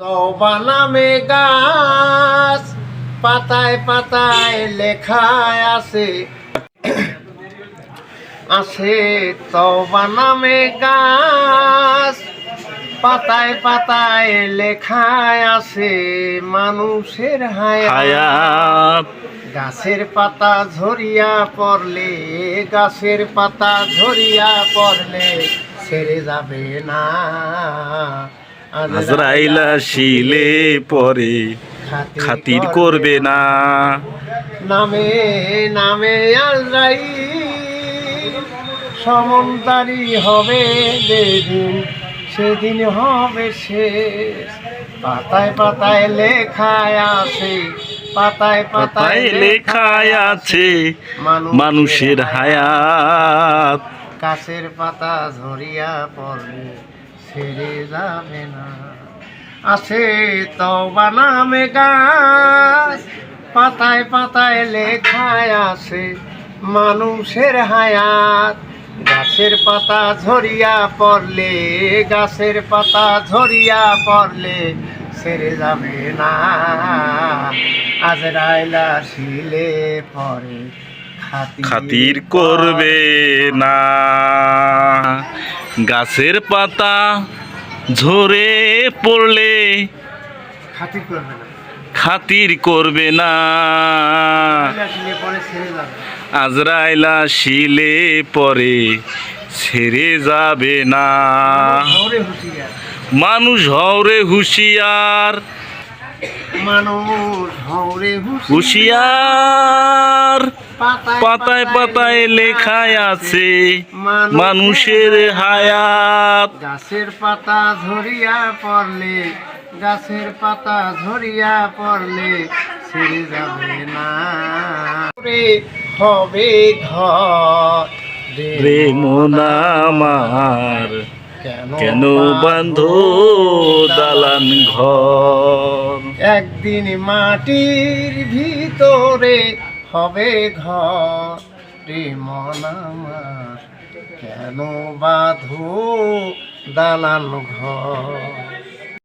তবা নামে গাছ পাতায় পাতায় লেখায় আছে। আছে তবা নামে গাছ পাতায় পাতায় লেখায় আছে। মানুষের হায়া হায়াত। গাছের পাতা ঝরিয়া পড়লে গাছের পাতা ঝরিয়া পড়লে ছেড়ে যাবে না। আজরাইলা শিলে পরে খাতির করবে না। নামে নামে আজরাই সমন্তারি হবে যেদিন সেদিন হবে শেষ। পাতায় পাতায় লেখায় আছে পাতায় পাতায় লেখায় আছে মানুষের হায়াত। গাছের পাতা ঝরিয়া পড়লে ছেড়ে যাবে না। আছে তবা নামে গাছ, পাতায় পাতায় লেখায় আছে মানুষের হায়াত। গাছের পাতা ঝরিয়া পড়লে, গাছের পাতা ঝরিয়া পড়লে ছেড়ে যাবে না। আজ রায়লা শিলে পরে খাতির করবে না। গাছের পাতা ঝরে পড়লে খাতির করবে না। আজরাইলা শিলে পরে ছেড়ে যাবে। না। মানুষ হওরে হুঁশিয়ার। মানুষ হুঁশিয়ার। পাতায় পাতায় লেখায় আছে মানুষের হায়াত। গাছের পাতা ঝরিয়া পড়লে গাছের পাতা ঝরিয়া পড়লে ছেড়ে যাবে না। হবে ঘর রে মোনামার কেন বান্ধ দালান ঘর? একদিন মাটির ভিতরে হবে ঘর। রে মন আমার কেন বাঁধো দালান ঘর?